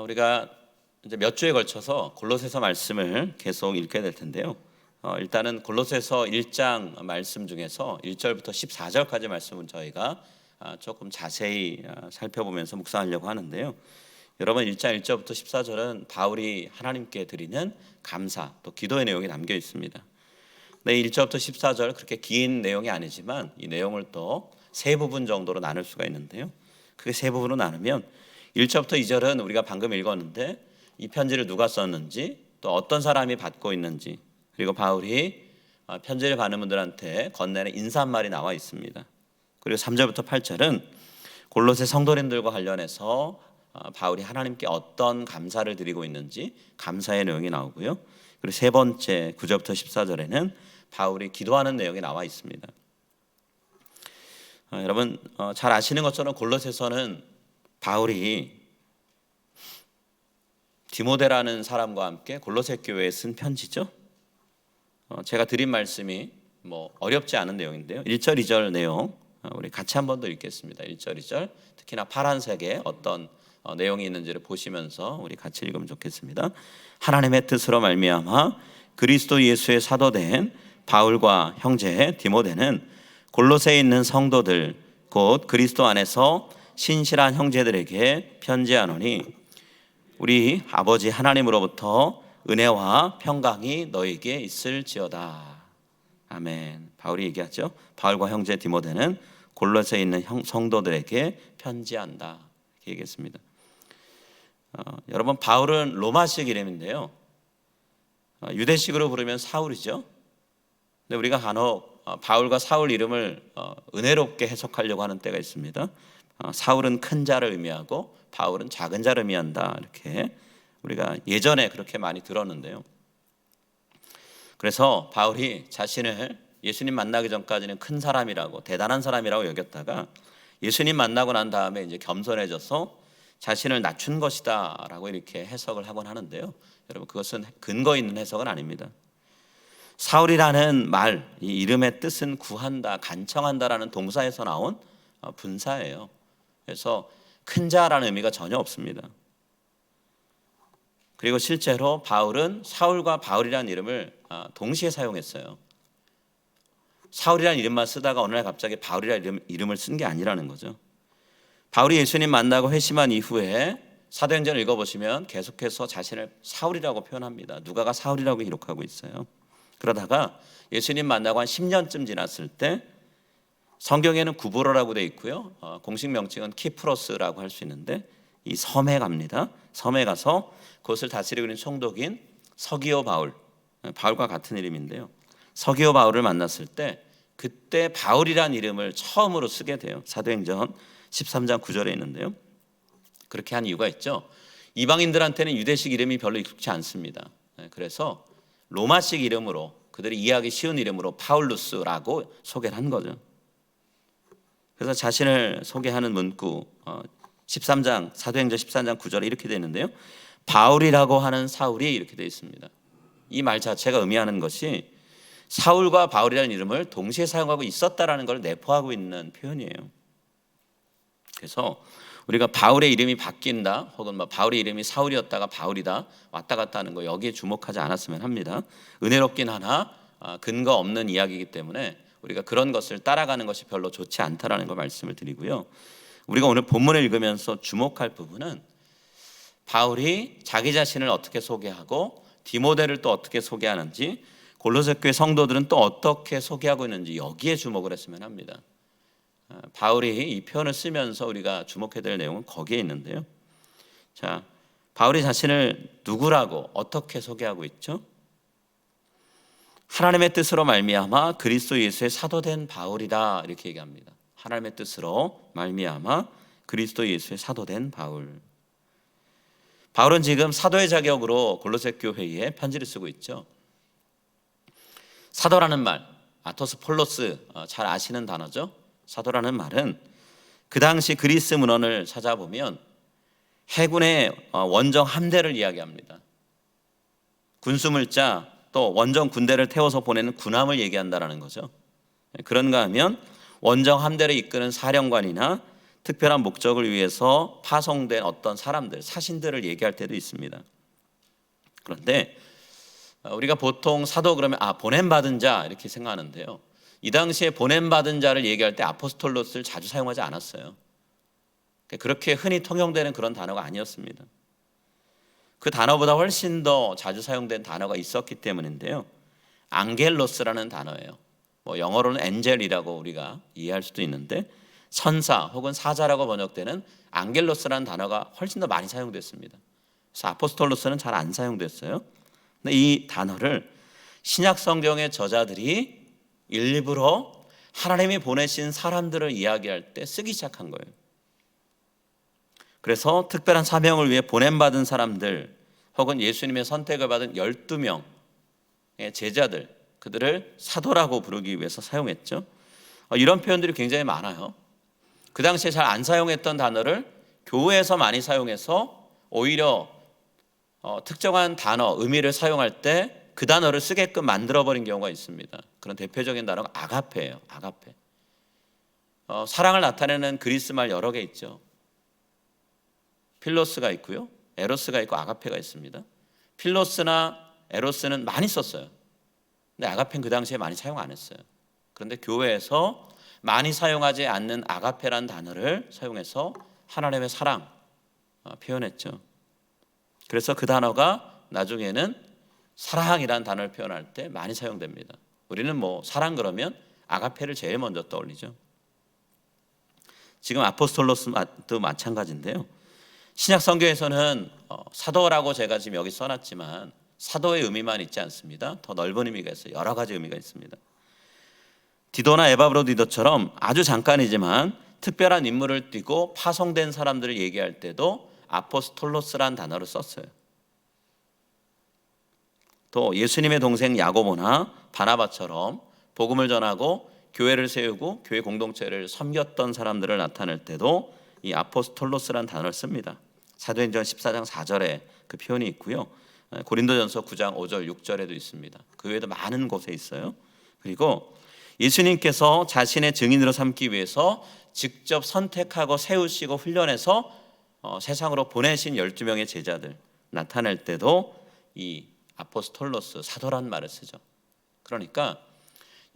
어, 우리가 이제 몇 주에 걸쳐서 골로새서 말씀을 계속 읽게 될 텐데요. 어, 일단은 골로새서 1장 말씀 중에서 1절부터 14절까지 말씀은 저희가 아, 조금 자세히 아, 살펴보면서 묵상하려고 하는데요. 여러분 1장 1절부터 14절은 바울이 하나님께 드리는 감사 또 기도의 내용이 담겨 있습니다. 네, 1절부터 14절 그렇게 긴 내용이 아니지만 이 내용을 또 세 부분 정도로 나눌 수가 있는데요. 그게 세 부분으로 나누면 1절부터 2절은 우리가 방금 읽었는데 이 편지를 누가 썼는지 또 어떤 사람이 받고 있는지 그리고 바울이 어, 편지를 받는 분들한테 건네는 인사말이 나와 있습니다. 그리고 3절부터 8절은 골로새 성도님들과 관련해서 어, 바울이 하나님께 어떤 감사를 드리고 있는지 감사의 내용이 나오고요. 그리고 세 번째 9절부터 14절에는 바울이 기도하는 내용이 나와 있습니다. 어, 여러분 어, 잘 아시는 것처럼 골로새서는 바울이 디모데라는 사람과 함께 골로새 교회에 쓴 편지죠. 어, 제가 드린 말씀이 뭐 어렵지 않은 내용인데요. 1절 2절 내용 어, 우리 같이 한 번 더 읽겠습니다. 1절 2절 특히나 파란색에 어떤 어, 내용이 있는지를 보시면서 우리 같이 읽으면 좋겠습니다. 하나님의 뜻으로 말미암아 그리스도 예수의 사도된 바울과 형제 디모데는 골로새에 있는 성도들 곧 그리스도 안에서 신실한 형제들에게 편지하노니 우리 아버지 하나님으로부터 은혜와 평강이 너에게 있을지어다. 아멘. 바울이 얘기하죠. 바울과 형제 디모데는 골로새에 있는 형, 성도들에게 편지한다. 이렇게 얘기했습니다. 어, 여러분 바울은 로마식 이름인데요. 어, 유대식으로 부르면 사울이죠. 근데 우리가 간혹 어, 바울과 사울 이름을 어, 은혜롭게 해석하려고 하는 때가 있습니다. 어, 사울은 큰 자를 의미하고 바울은 작은 자를 의미한다. 이렇게 우리가 예전에 그렇게 많이 들었는데요. 그래서 바울이 자신을 예수님 만나기 전까지는 큰 사람이라고 대단한 사람이라고 여겼다가 예수님 만나고 난 다음에 이제 겸손해져서 자신을 낮춘 것이다라고 이렇게 해석을 하곤 하는데요. 여러분 그것은 근거 있는 해석은 아닙니다. 사울이라는 말, 이 이름의 뜻은 구한다, 간청한다라는 동사에서 나온 어, 분사예요. 그래서 큰 자라는 의미가 전혀 없습니다. 그리고 실제로 바울은 사울과 바울이라는 이름을 어, 동시에 사용했어요. 사울이라는 이름만 쓰다가 어느 날 갑자기 바울이라는 이름, 을 쓴 게 아니라는 거죠. 바울이 예수님 만나고 회심한 이후에 사도행전을 읽어보시면 계속해서 자신을 사울이라고 표현합니다. 누가가 사울이라고 기록하고 있어요. 그러다가 예수님 만나고 한 10년쯤 지났을 때 성경에는 구브로라고 돼 있고요. 어, 공식 명칭은 키프로스라고 할 수 있는데 이 섬에 갑니다. 섬에 가서 그것을 다스리고 있는 총독인 서기오 바울, 바울과 같은 이름인데요. 서기오 바울을 만났을 때 그때 바울이란 이름을 처음으로 쓰게 돼요. 사도행전 13장 9절에 있는데요. 그렇게 한 이유가 있죠. 이방인들한테는 유대식 이름이 별로 익숙치 않습니다. 네, 그래서 로마식 이름으로 그들이 이해하기 쉬운 이름으로 파울루스라고 소개를 한 거죠. 그래서 자신을 소개하는 문구 13장 어, 사도행전 13장 9절에 이렇게 되어 있는데요. 바울이라고 하는 사울이 이렇게 되어 있습니다. 이 말 자체가 의미하는 것이 사울과 바울이라는 이름을 동시에 사용하고 있었다라는 걸 내포하고 있는 표현이에요. 그래서 우리가 바울의 이름이 바뀐다 혹은 뭐 바울의 이름이 사울이었다가 바울이다 왔다 갔다 하는 거 여기에 주목하지 않았으면 합니다. 은혜롭긴 하나 아, 근거 없는 이야기이기 때문에 우리가 그런 것을 따라가는 것이 별로 좋지 않다라는 걸 말씀을 드리고요. 우리가 오늘 본문을 읽으면서 주목할 부분은 바울이 자기 자신을 어떻게 소개하고 디모데를 또 어떻게 소개하는지 골로새 교회 성도들은 또 어떻게 소개하고 있는지 여기에 주목을 했으면 합니다. 아, 바울이 이 표현을 쓰면서 우리가 주목해야 될 내용은 거기에 있는데요. 자, 바울이 자신을 누구라고 어떻게 소개하고 있죠? 하나님의 뜻으로 말미암아 그리스도 예수의 사도된 바울이다 이렇게 얘기합니다. 하나님의 뜻으로 말미암아 그리스도 예수의 사도된 바울. 바울은 지금 사도의 자격으로 골로새 교회에 편지를 쓰고 있죠. 사도라는 말, 아토스 폴로스 어, 잘 아시는 단어죠. 사도라는 말은 그 당시 그리스 문헌을 찾아보면 해군의 어, 원정 함대를 이야기합니다. 군수물자 또 원정 군대를 태워서 보내는 군함을 얘기한다라는 거죠. 그런가 하면 원정 함대를 이끄는 사령관이나 특별한 목적을 위해서 파송된 어떤 사람들, 사신들을 얘기할 때도 있습니다. 그런데 어, 우리가 보통 사도 그러면 아 보냄 받은 자 이렇게 생각하는데요. 이 당시에 보냄 받은 자를 얘기할 때 아포스톨로스를 자주 사용하지 않았어요. 그렇게 흔히 통용되는 그런 단어가 아니었습니다. 그 단어보다 훨씬 더 자주 사용된 단어가 있었기 때문인데요. 앙겔로스라는 단어예요. 뭐 영어로는 엔젤이라고 우리가 이해할 수도 있는데 선사 혹은 사자라고 번역되는 앙겔로스라는 단어가 훨씬 더 많이 사용됐습니다. 그래서 아포스톨로스는 잘 안 사용됐어요. 근데 이 단어를 신약 성경의 저자들이 일부러 하나님이 보내신 사람들을 이야기할 때 쓰기 시작한 거예요. 그래서 특별한 사명을 위해 보냄받은 사람들 혹은 예수님의 선택을 받은 12명의 제자들 그들을 사도라고 부르기 위해서 사용했죠. 어, 이런 표현들이 굉장히 많아요. 그 당시에 잘 안 사용했던 단어를 교회에서 많이 사용해서 오히려 어, 특정한 단어, 의미를 사용할 때 그 단어를 쓰게끔 만들어 버린 경우가 있습니다. 그런 대표적인 단어가 아가페예요. 아가페. 어, 사랑을 나타내는 그리스 말 여러 개 있죠. 필로스가 있고요. 에로스가 있고 아가페가 있습니다. 필로스나 에로스는 많이 썼어요. 근데 아가페는 그 당시에 많이 사용 안 했어요. 그런데 교회에서 많이 사용하지 않는 아가페란 단어를 사용해서 하나님의 사랑 어, 표현했죠. 그래서 그 단어가 나중에는 사랑이라는 단어를 표현할 때 많이 사용됩니다. 우리는 뭐 사랑 그러면 아가페를 제일 먼저 떠올리죠. 지금 아포스톨로스도 마찬가지인데요. 신약 성경에서는 어, 사도라고 제가 지금 여기 써놨지만 사도의 의미만 있지 않습니다. 더 넓은 의미가 있어요. 여러 가지 의미가 있습니다. 디도나 에바브로디도처럼 아주 잠깐이지만 특별한 인물을 띠고 파송된 사람들을 얘기할 때도 아포스톨로스란 단어를 썼어요. 또 예수님의 동생 야고보나 바나바처럼 복음을 전하고 교회를 세우고 교회 공동체를 섬겼던 사람들을 나타낼 때도 이 아포스톨로스란 단어를 씁니다. 사도행전 14장 4절에 그 표현이 있고요. 고린도전서 9장 5절 6절에도 있습니다. 그 외에도 많은 곳에 있어요. 그리고 예수님께서 자신의 증인으로 삼기 위해서 직접 선택하고 세우시고 훈련해서 어, 세상으로 보내신 12명의 제자들 나타낼 때도 이 아포스톨로스 사도란 말을 쓰죠. 그러니까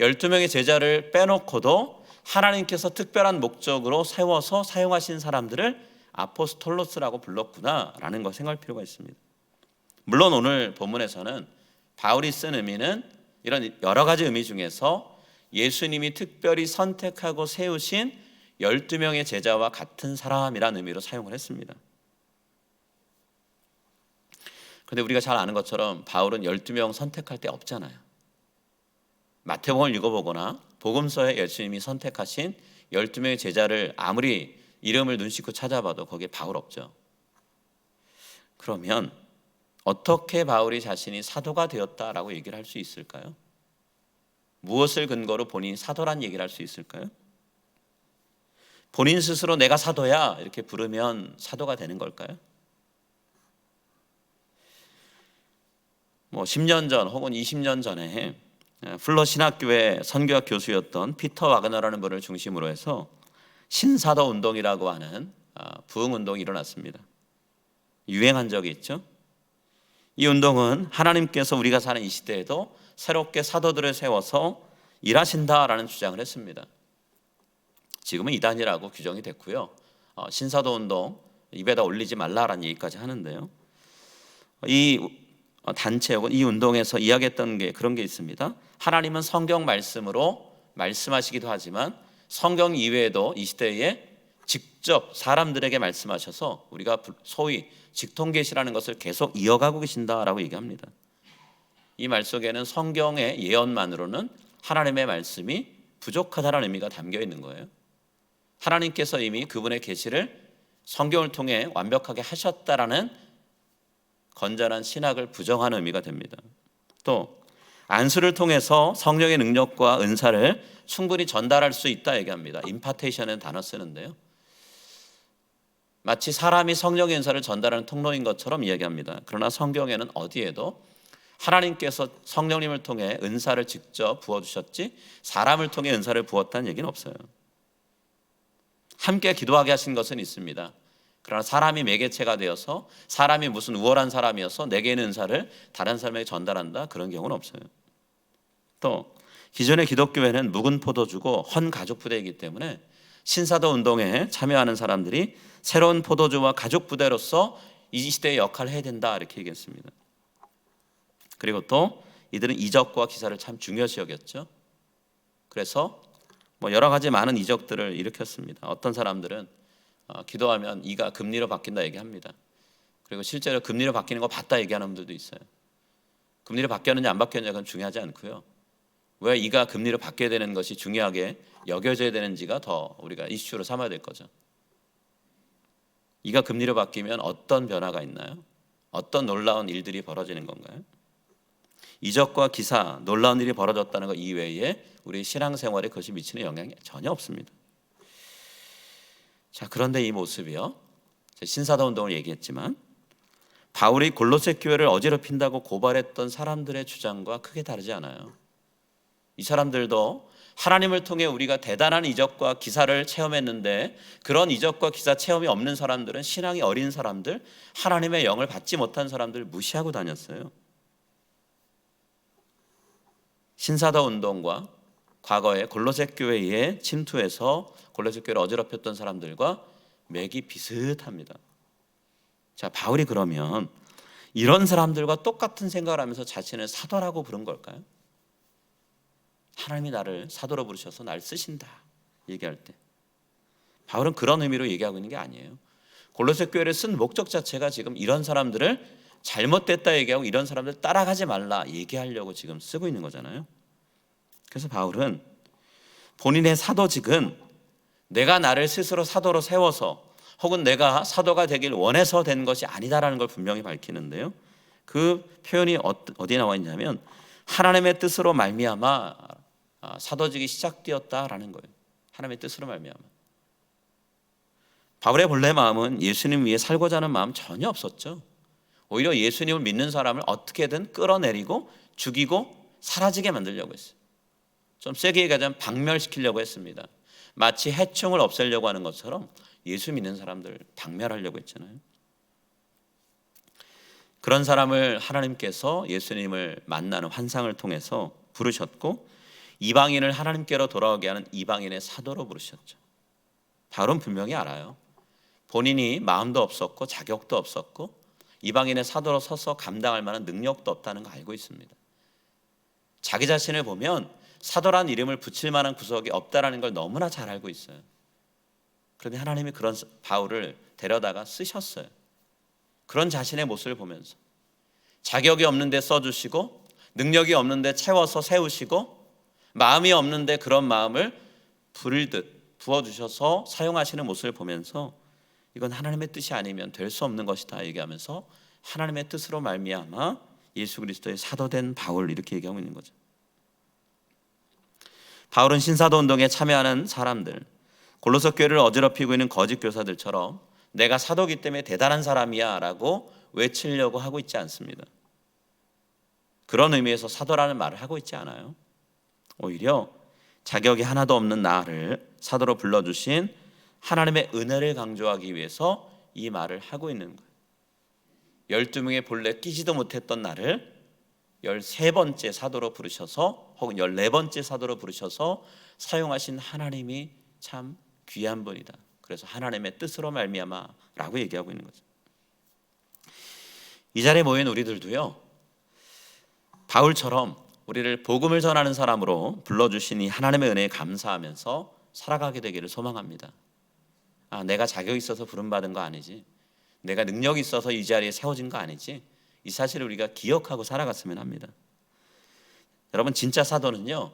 12명의 제자를 빼놓고도 하나님께서 특별한 목적으로 세워서 사용하신 사람들을 아포스톨로스라고 불렀구나라는 걸 생각할 필요가 있습니다. 물론 오늘 본문에서는 바울이 쓴 의미는 이런 여러 가지 의미 중에서 예수님이 특별히 선택하고 세우신 12명의 제자와 같은 사람이라는 의미로 사용을 했습니다. 근데 우리가 잘 아는 것처럼 바울은 12명 선택할 때 없잖아요. 마태복음을 읽어보거나 복음서에 예수님이 선택하신 12명의 제자를 아무리 이름을 눈 씻고 찾아봐도 거기에 바울 없죠. 그러면 어떻게 바울이 자신이 사도가 되었다라고 얘기를 할 수 있을까요? 무엇을 근거로 본인이 사도란 얘기를 할 수 있을까요? 본인 스스로 내가 사도야 이렇게 부르면 사도가 되는 걸까요? 뭐 10년 전 혹은 20년 전에 플러 신학교의 선교학 교수였던 피터 와그너라는 분을 중심으로 해서 신사도 운동이라고 하는 아, 부흥 운동이 일어났습니다. 유행한 적이 있죠. 이 운동은 하나님께서 우리가 사는 이 시대에도 새롭게 사도들을 세워서 일하신다라는 주장을 했습니다. 지금은 이단이라고 규정이 됐고요. 어, 신사도 운동 입에다 올리지 말라라는 얘기까지 하는데요. 이 어, 단체 혹은 이 운동에서 이야기했던 게 그런 게 있습니다. 하나님은 성경 말씀으로 말씀하시기도 하지만 성경 이외에도 이 시대에 직접 사람들에게 말씀하셔서 우리가 소위 직통계시라는 것을 계속 이어가고 계신다라고 얘기합니다. 이 말 속에는 성경의 예언만으로는 하나님의 말씀이 부족하다는 의미가 담겨 있는 거예요. 하나님께서 이미 그분의 계시를 성경을 통해 완벽하게 하셨다라는 건전한 신학을 부정하는 의미가 됩니다. 또 안수를 통해서 성령의 능력과 은사를 충분히 전달할 수 있다 얘기합니다. 임파테이션은 단어 쓰는데요. 마치 사람이 성령의 은사를 전달하는 통로인 것처럼 이야기합니다. 그러나 성경에는 어디에도 하나님께서 성령님을 통해 은사를 직접 부어 주셨지 사람을 통해 은사를 부었다는 얘기는 없어요. 함께 기도하게 하신 것은 있습니다. 그러나 사람이 매개체가 되어서 사람이 무슨 우월한 사람이어서 내게 있는 은사를 다른 사람에게 전달한다 그런 경우는 없어요. 또 기존의 기독교회는 묵은 포도주고 헌 가족 부대이기 때문에 신사도 운동에 참여하는 사람들이 새로운 포도주와 가족 부대로서 이 시대의 역할을 해야 된다 이렇게 얘기했습니다. 그리고 또 이들은 이적과 기사를 참 중요시 여겼죠. 그래서 뭐 여러 가지 많은 이적들을 일으켰습니다. 어떤 사람들은 어, 기도하면 이가 금리로 바뀐다 얘기합니다. 그리고 실제로 금리로 바뀌는 거 봤다 얘기하는 분들도 있어요. 금리로 바뀌었느냐 안 바뀌었느냐가 중요하지 않고요. 왜 이가 금리로 바뀌어야 되는 것이 중요하게 여겨져야 되는지가 더 우리가 이슈로 삼아야 될 거죠. 이가 금리로 바뀌면 어떤 변화가 있나요? 어떤 놀라운 일들이 벌어지는 건가요? 이적과 기사, 놀라운 일이 벌어졌다는 것 이외에 우리 신앙생활에 그것이 미치는 영향이 전혀 없습니다. 자, 그런데 이 모습이요. 신사도 운동을 얘기했지만 바울이 골로새 교회를 어지럽힌다고 고발했던 사람들의 주장과 크게 다르지 않아요. 이 사람들도 하나님을 통해 우리가 대단한 이적과 기사를 체험했는데 그런 이적과 기사 체험이 없는 사람들은 신앙이 어린 사람들, 하나님의 영을 받지 못한 사람들 무시하고 다녔어요. 신사도 운동과 과거에 골로새 교회에 침투해서 골로새 교회를 어지럽혔던 사람들과 맥이 비슷합니다. 자, 바울이 그러면 이런 사람들과 똑같은 생각을 하면서 자신을 사도라고 부른 걸까요? 하나님이 나를 사도로 부르셔서 날 쓰신다 얘기할 때 바울은 그런 의미로 얘기하고 있는 게 아니에요. 골로새 교회를 쓴 목적 자체가 지금 이런 사람들을 잘못됐다 얘기하고 이런 사람들 따라가지 말라 얘기하려고 지금 쓰고 있는 거잖아요. 그래서 바울은 본인의 사도직은 내가 나를 스스로 사도로 세워서 혹은 내가 사도가 되길 원해서 된 것이 아니다라는 걸 분명히 밝히는데요. 그 표현이 어디 나와 있냐면 하나님의 뜻으로 말미암아 아, 사도직이 시작되었다라는 거예요. 하나님의 뜻으로 말미암아. 바울의 본래 마음은 예수님 위해 살고자 하는 마음 전혀 없었죠. 오히려 예수님을 믿는 사람을 어떻게든 끌어내리고 죽이고 사라지게 만들려고 했어요. 좀 세게 얘기하자면 박멸시키려고 했습니다. 마치 해충을 없애려고 하는 것처럼 예수 믿는 사람들 박멸하려고 했잖아요. 그런 사람을 하나님께서 예수님을 만나는 환상을 통해서 부르셨고 이방인을 하나님께로 돌아오게 하는 이방인의 사도로 부르셨죠. 바울은 분명히 알아요. 본인이 마음도 없었고 자격도 없었고 이방인의 사도로 서서 감당할 만한 능력도 없다는 거 알고 있습니다. 자기 자신을 보면 사도란 이름을 붙일 만한 구석이 없다라는 걸 너무나 잘 알고 있어요. 그런데 하나님이 그런 바울을 데려다가 쓰셨어요. 그런 자신의 모습을 보면서 자격이 없는데 써주시고 능력이 없는데 채워서 세우시고 마음이 없는데 그런 마음을 불을 듯 부어주셔서 사용하시는 모습을 보면서 이건 하나님의 뜻이 아니면 될 수 없는 것이다 얘기하면서 하나님의 뜻으로 말미암아 예수 그리스도의 사도된 바울 이렇게 얘기하고 있는 거죠. 바울은 신사도 운동에 참여하는 사람들, 골로새 교회를 어지럽히고 있는 거짓 교사들처럼 내가 사도기 때문에 대단한 사람이야라고 외치려고 하고 있지 않습니다. 그런 의미에서 사도라는 말을 하고 있지 않아요. 오히려 자격이 하나도 없는 나를 사도로 불러주신 하나님의 은혜를 강조하기 위해서 이 말을 하고 있는 거예요. 12명의 본래 끼지도 못했던 나를 13번째 사도로 부르셔서 혹은 14번째 사도로 부르셔서 사용하신 하나님이 참 귀한 분이다. 그래서 하나님의 뜻으로 말미암아라고 얘기하고 있는 거죠. 이 자리에 모인 우리들도요. 바울처럼 우리를 복음을 전하는 사람으로 불러주신 이 하나님의 은혜에 감사하면서 살아가게 되기를 소망합니다. 아, 내가 자격이 있어서 부름 받은 거 아니지. 내가 능력이 있어서 이 자리에 세워진 거 아니지. 이 사실을 우리가 기억하고 살아갔으면 합니다. 여러분 진짜 사도는요.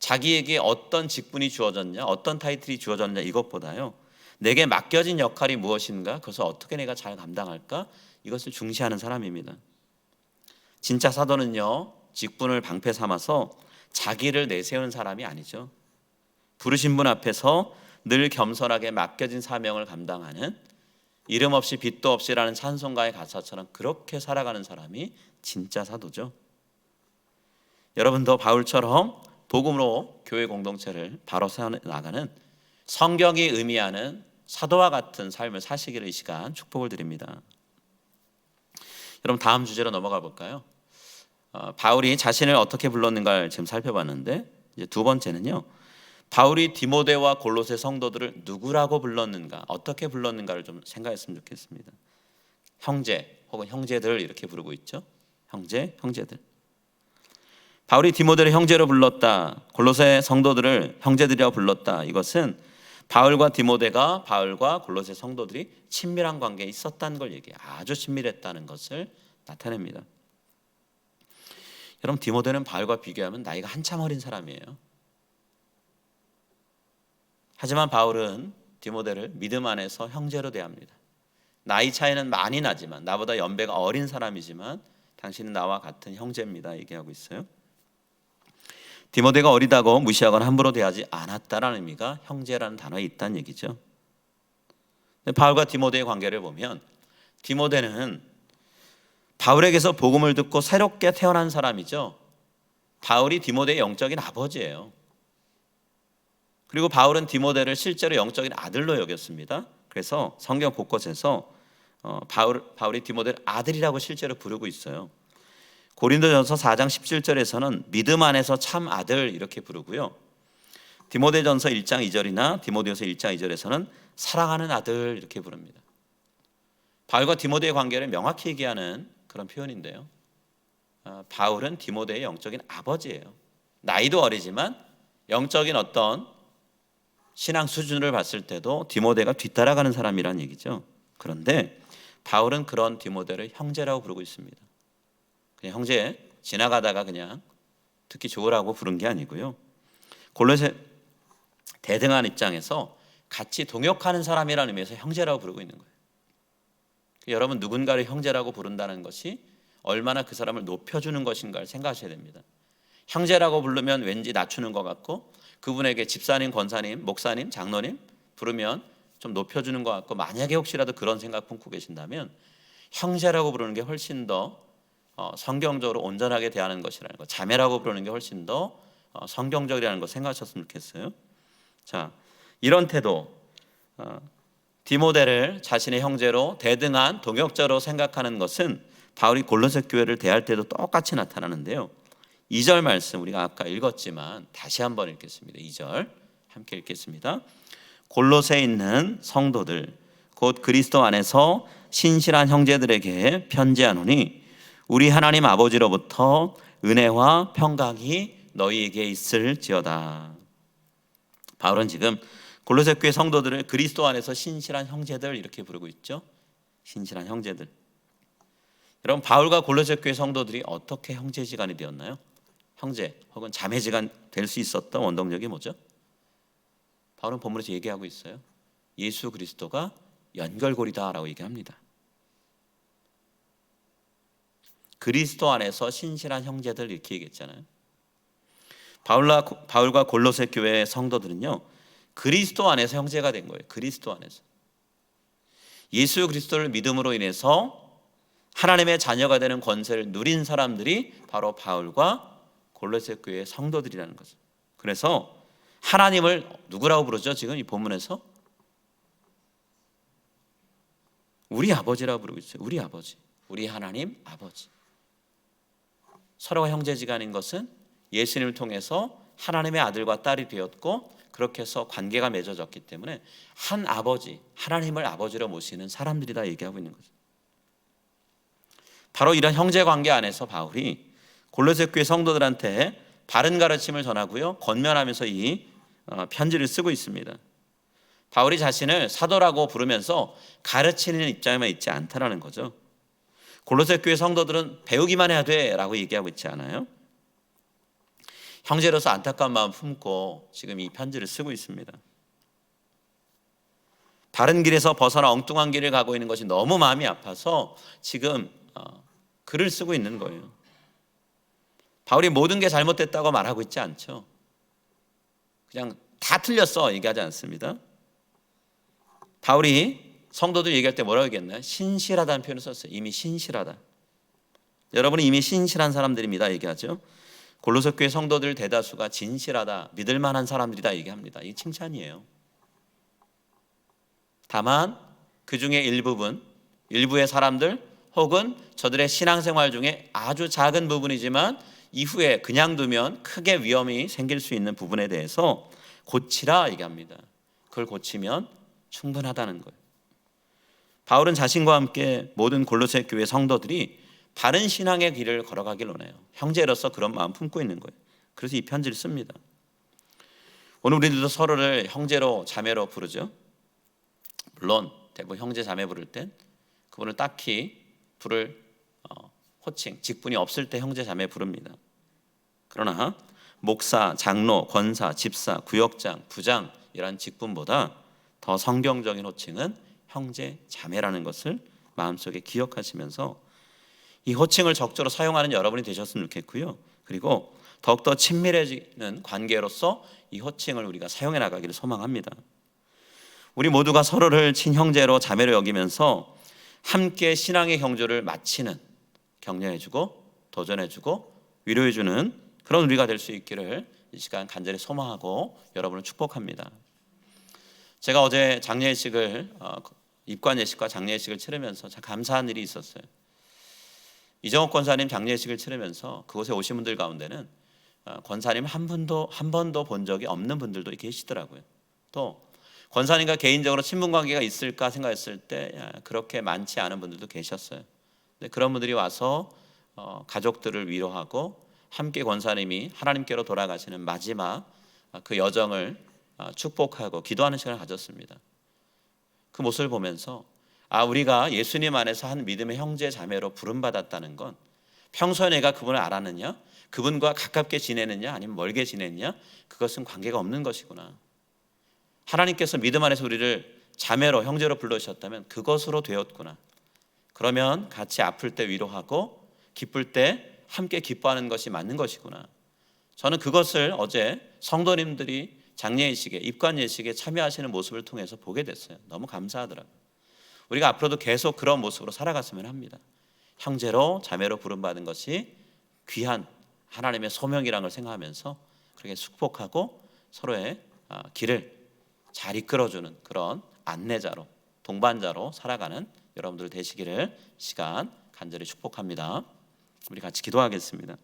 자기에게 어떤 직분이 주어졌냐, 어떤 타이틀이 주어졌냐 이것보다요. 내게 맡겨진 역할이 무엇인가, 그것을 어떻게 내가 잘 감당할까 이것을 중시하는 사람입니다. 진짜 사도는요. 직분을 방패 삼아서 자기를 내세우는 사람이 아니죠. 부르신 분 앞에서 늘 겸손하게 맡겨진 사명을 감당하는 이름 없이 빛도 없이라는 찬송가의 가사처럼 그렇게 살아가는 사람이 진짜 사도죠. 여러분도 바울처럼 복음으로 교회 공동체를 바로 세워 나가는 성경이 의미하는 사도와 같은 삶을 사시기를 이 시간 축복을 드립니다. 여러분 다음 주제로 넘어가 볼까요? 어, 바울이 자신을 어떻게 불렀는가를 지금 살펴봤는데 이제 두 번째는요. 바울이 디모데와 골로새 성도들을 누구라고 불렀는가, 어떻게 불렀는가를 좀 생각했으면 좋겠습니다. 형제 혹은 형제들 이렇게 부르고 있죠. 형제, 형제들. 바울이 디모데를 형제로 불렀다. 골로새 성도들을 형제들이라고 불렀다. 이것은 바울과 디모데가 바울과 골로새 성도들이 친밀한 관계에 있었다는 걸 얘기해요. 아주 친밀했다는 것을 나타냅니다. 여러분 디모데는 바울과 비교하면 나이가 한참 어린 사람이에요. 하지만 바울은 디모데를 믿음 안에서 형제로 대합니다. 나이 차이는 많이 나지만 나보다 연배가 어린 사람이지만 당신은 나와 같은 형제입니다. 얘기하고 있어요. 디모데가 어리다고 무시하거나 함부로 대하지 않았다라는 의미가 형제라는 단어에 있다는 얘기죠. 바울과 디모데의 관계를 보면 디모데는 바울에게서 복음을 듣고 새롭게 태어난 사람이죠. 바울이 디모데의 영적인 아버지예요. 그리고 바울은 디모데를 실제로 영적인 아들로 여겼습니다. 그래서 성경 곳곳에서 어, 바울, 바울이 디모데를 아들이라고 실제로 부르고 있어요. 고린도전서 4장 17절에서는 믿음 안에서 참 아들 이렇게 부르고요. 디모데전서 1장 2절이나 디모데후서 1장 2절에서는 사랑하는 아들 이렇게 부릅니다. 바울과 디모데의 관계를 명확히 얘기하는 그런 표현인데요. 아, 바울은 디모데의 영적인 아버지예요. 나이도 어리지만 영적인 어떤 신앙 수준을 봤을 때도 디모데가 뒤따라가는 사람이란 얘기죠. 그런데 바울은 그런 디모데를 형제라고 부르고 있습니다. 형제 지나가다가 그냥 듣기 좋으라고 부른 게 아니고요. 골로새 대등한 입장에서 같이 동역하는 사람이라는 의미에서 형제라고 부르고 있는 거예요. 여러분 누군가를 형제라고 부른다는 것이 얼마나 그 사람을 높여주는 것인가를 생각하셔야 됩니다. 형제라고 부르면 왠지 낮추는 것 같고 그분에게 집사님, 권사님, 목사님, 장로님 부르면 좀 높여주는 것 같고 만약에 혹시라도 그런 생각 품고 계신다면 형제라고 부르는 게 훨씬 더 어, 성경적으로 온전하게 대하는 것이라는 것, 자매라고 부르는 게 훨씬 더 어, 성경적이라는 것 생각하셨으면 좋겠어요. 자, 이런 태도, 어, 디모데를 자신의 형제로 대등한 동역자로 생각하는 것은 바울이 골로새 교회를 대할 때도 똑같이 나타나는데요. 2절 말씀 우리가 아까 읽었지만 다시 한번 읽겠습니다. 2절 함께 읽겠습니다. 골로새에 있는 성도들 곧 그리스도 안에서 신실한 형제들에게 편지하노니 우리 하나님 아버지로부터 은혜와 평강이 너희에게 있을지어다. 바울은 지금 골로새 교회 성도들을 그리스도 안에서 신실한 형제들 이렇게 부르고 있죠. 신실한 형제들. 여러분 바울과 골로새 교회 성도들이 어떻게 형제지간이 되었나요? 형제 혹은 자매지간 될 수 있었던 원동력이 뭐죠? 바울은 본문에서 얘기하고 있어요. 예수 그리스도가 연결고리다라고 얘기합니다. 그리스도 안에서 신실한 형제들 이렇게 얘기했잖아요. 바울과 바울과 골로새 교회 성도들은요. 그리스도 안에서 형제가 된 거예요. 그리스도 안에서. 예수 그리스도를 믿음으로 인해서 하나님의 자녀가 되는 권세를 누린 사람들이 바로 바울과 골로새 교회 성도들이라는 거죠. 그래서 하나님을 누구라고 부르죠? 지금 이 본문에서 우리 아버지라고 부르고 있어요. 우리 아버지. 우리 하나님 아버지. 서로가 형제지간인 것은 예수님을 통해서 하나님의 아들과 딸이 되었고 그렇게 해서 관계가 맺어졌기 때문에 한 아버지, 하나님을 아버지로 모시는 사람들이다 얘기하고 있는 거죠. 바로 이런 형제 관계 안에서 바울이 골로새 교회 성도들한테 바른 가르침을 전하고요. 권면하면서 이 어, 편지를 쓰고 있습니다. 바울이 자신을 사도라고 부르면서 가르치는 입장에만 있지 않다라는 거죠. 골로새 교회 성도들은 배우기만 해야 돼라고 얘기하고 있지 않아요? 형제로서 안타까운 마음 품고 지금 이 편지를 쓰고 있습니다. 바른 길에서 벗어나 엉뚱한 길을 가고 있는 것이 너무 마음이 아파서 지금 어, 글을 쓰고 있는 거예요. 바울이 모든 게 잘못됐다고 말하고 있지 않죠. 그냥 다 틀렸어 얘기하지 않습니다. 바울이 성도들 얘기할 때 뭐라고 얘기했나요? 신실하다는 표현을 썼어요. 이미 신실하다. 여러분이 이미 신실한 사람들입니다 얘기하죠. 골로새 교회 성도들 대다수가 진실하다, 믿을 만한 사람들이다 얘기합니다. 이 칭찬이에요. 다만 그 중에 일부분, 일부의 사람들 혹은 저들의 신앙생활 중에 아주 작은 부분이지만 이후에 그냥 두면 크게 위험이 생길 수 있는 부분에 대해서 고치라 얘기합니다. 그걸 고치면 충분하다는 거예요. 바울은 자신과 함께 모든 골로새 교회 성도들이 바른 신앙의 길을 걸어가길 원해요. 형제로서 그런 마음 품고 있는 거예요. 그래서 이 편지를 씁니다. 오늘 우리들도 서로를 형제로 자매로 부르죠. 물론 대부분 형제 자매 부를 땐 그분을 딱히 부를 어, 호칭 직분이 없을 때 형제 자매 부릅니다. 그러나 목사, 장로, 권사, 집사, 구역장, 부장 이런 직분보다 더 성경적인 호칭은 형제 자매라는 것을 마음속에 기억하시면서 이 호칭을 적절히 사용하는 여러분이 되셨으면 좋겠고요. 그리고 더욱더 친밀해지는 관계로서 이 호칭을 우리가 사용해 나가기를 소망합니다. 우리 모두가 서로를 친형제로 자매로 여기면서 함께 신앙의 경주를 마치는 격려해주고 도전해주고 위로해주는 그런 우리가 될 수 있기를 이 시간 간절히 소망하고 여러분을 축복합니다. 제가 어제 장례 예식을 어, 입관 예식과 장례 예식을 치르면서 참 감사한 일이 있었어요. 이정옥 권사님 장례 예식을 치르면서 그곳에 오신 분들 가운데는 어, 권사님 한 분도 한 번도 본 적이 없는 분들도 계시더라고요. 또 권사님과 개인적으로 친분 관계가 있을까 생각했을 때 그렇게 많지 않은 분들도 계셨어요. 근데 그런 분들이 와서 어, 가족들을 위로하고 함께 권사님이 하나님께로 돌아가시는 마지막 어, 그 여정을 어, 축복하고 기도하는 시간을 가졌습니다. 그 모습을 보면서 아 우리가 예수님 안에서 한 믿음의 형제 자매로 부름 받았다는 건 평소에 내가 그분을 알았느냐, 그분과 가깝게 지내느냐, 아니면 멀게 지냈냐, 그것은 관계가 없는 것이구나. 하나님께서 믿음 안에서 우리를 자매로 형제로 불러주셨다면 그것으로 되었구나. 그러면 같이 아플 때 위로하고 기쁠 때 함께 기뻐하는 것이 맞는 것이구나. 저는 그것을 어제 성도님들이 장례 예식에 입관 예식에 참여하시는 모습을 통해서 보게 됐어요. 너무 감사하더라고요. 우리가 앞으로도 계속 그런 모습으로 살아갔으면 합니다. 형제로 자매로 부름받은 것이 귀한 하나님의 소명이라는 걸 생각하면서 그렇게 축복하고 서로의 아, 길을 잘 이끌어주는 그런 안내자로 동반자로 살아가는 여러분들 되시기를 시간 간절히 축복합니다. 우리 같이 기도하겠습니다.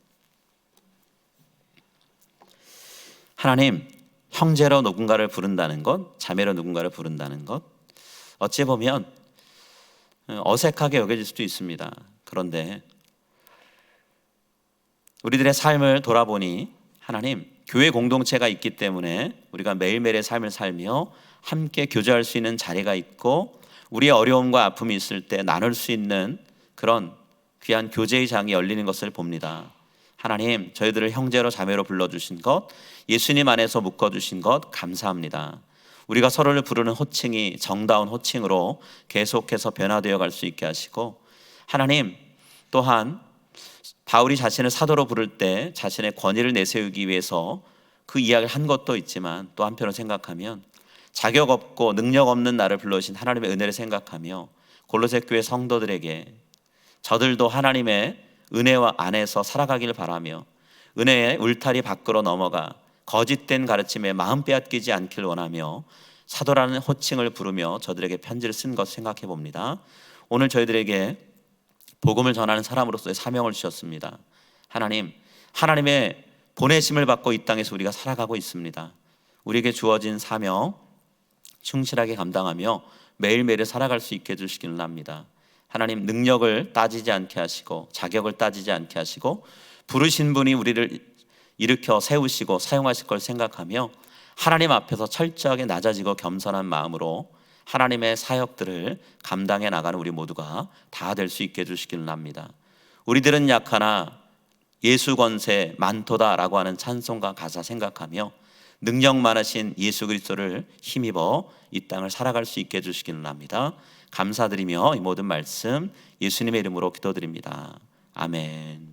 하나님, 형제로 누군가를 부른다는 것, 자매로 누군가를 부른다는 것, 어찌 보면 어색하게 여겨질 수도 있습니다. 그런데 우리들의 삶을 돌아보니 하나님, 교회 공동체가 있기 때문에 우리가 매일매일의 삶을 살며 함께 교제할 수 있는 자리가 있고 우리의 어려움과 아픔이 있을 때 나눌 수 있는 그런 귀한 교제의 장이 열리는 것을 봅니다. 하나님, 저희들을 형제로 자매로 불러주신 것, 예수님 안에서 묶어주신 것 감사합니다. 우리가 서로를 부르는 호칭이 정다운 호칭으로 계속해서 변화되어 갈 수 있게 하시고, 하나님, 또한 바울이 자신을 사도로 부를 때 자신의 권위를 내세우기 위해서 그 이야기를 한 것도 있지만 또 한편으로 생각하면 자격 없고 능력 없는 나를 불러주신 하나님의 은혜를 생각하며 골로새 교회 성도들에게 저들도 하나님의 은혜와 안에서 살아가기를 바라며 은혜의 울타리 밖으로 넘어가 거짓된 가르침에 마음 빼앗기지 않길 원하며 사도라는 호칭을 부르며 저들에게 편지를 쓴 것 생각해 봅니다. 오늘 저희들에게 복음을 전하는 사람으로서의 사명을 주셨습니다. 하나님, 하나님의 보내심을 받고 이 땅에서 우리가 살아가고 있습니다. 우리에게 주어진 사명 충실하게 감당하며 매일매일 살아갈 수 있게 해주시기를 합니다. 하나님 능력을 따지지 않게 하시고 자격을 따지지 않게 하시고 부르신 분이 우리를 일으켜 세우시고 사용하실 걸 생각하며 하나님 앞에서 철저하게 낮아지고 겸손한 마음으로 하나님의 사역들을 감당해 나가는 우리 모두가 다 될 수 있게 해주시기를 합니다. 우리들은 약하나 예수 권세 많도다라고 하는 찬송과 가사 생각하며 능력 많으신 예수 그리스도를 힘입어 이 땅을 살아갈 수 있게 해주시기를 합니다. 감사드리며 이 모든 말씀 예수님의 이름으로 기도드립니다. 아멘.